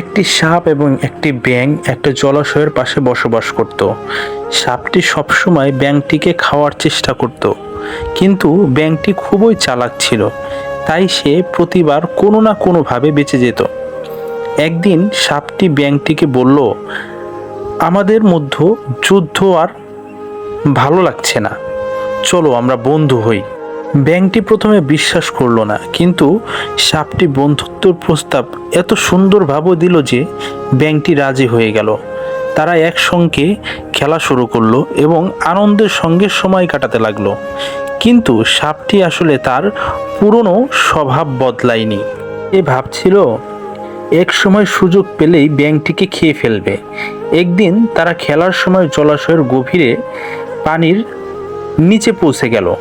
একটি সাপ এবং একটি ব্যাঙ একটা জলাশয়ের পাশে বসবাস করত। সাপটি সবসময় ব্যাঙটিকে খাওয়ার চেষ্টা করত। কিন্তু ব্যাঙটি খুবই চালাক ছিল, তাই সে প্রতিবার কোনো না কোনোভাবে বেঁচে যেত। একদিন সাপটি ব্যাঙটিকে বলল, আমাদের মধ্যে যুদ্ধ আর ভালো লাগছে না। চলো আমরা বন্ধু হই। ব্যাংকটি প্রথমে বিশ্বাস করল না, কিন্তু সাপটি বন্ধুত্বর প্রস্তাব এত সুন্দরভাবে দিল যে ব্যাংকটি রাজি হয়ে গেল। তারা একসঙ্গে খেলা শুরু করল এবং আনন্দের সঙ্গে সময় কাটাতে লাগল। কিন্তু সাপটি আসলে তার পুরনো স্বভাব বদলায়নি। এ ভাবছিল, এক সময় সুযোগ পেলেই ব্যাংকটিকে খেয়ে ফেলবে। একদিন তারা খেলার সময় জলাশয়ের গভীরে পানির নিচে পৌঁছে গেল।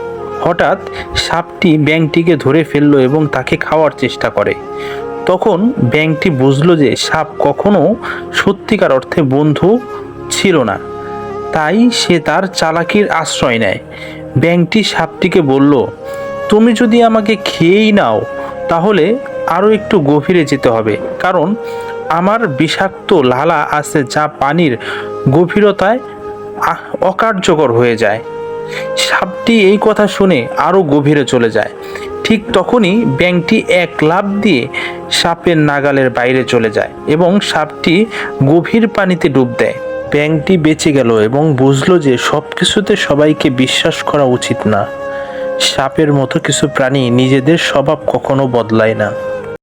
হঠাৎ সাপটি ব্যাংকটিকে ধরে ফেলল এবং তাকে খাওয়ার চেষ্টা করে। তখন ব্যাংকটি বুঝলো যে সাপ কখনো সত্যিকার অর্থে বন্ধু ছিল না। তাই সে তার চালাকির আশ্রয় নেয়। ব্যাংকটি সাপটিকে বলল, তুমি যদি আমাকে খেয়েই নাও, তাহলে আরও একটু গভীরে যেতে হবে। কারণ আমার বিষাক্ত লালা আছে যা পানির গভীরতায় অকার্যকর হয়ে যায়। সাপটি এই কথা শুনে আরও গভীরে চলে যায়। ঠিক তখনই ব্যাংকটি এক লাফ দিয়ে সাপের নাগালের বাইরে চলে যায় এবং সাপটি গভীর পানিতে ডুব দেয়। ব্যাংকটি বেঁচে গেল এবং বুঝলো যে সব কিছুতে সবাইকে বিশ্বাস করা উচিত না। সাপের মতো কিছু প্রাণী নিজেদের স্বভাব কখনো বদলায় না।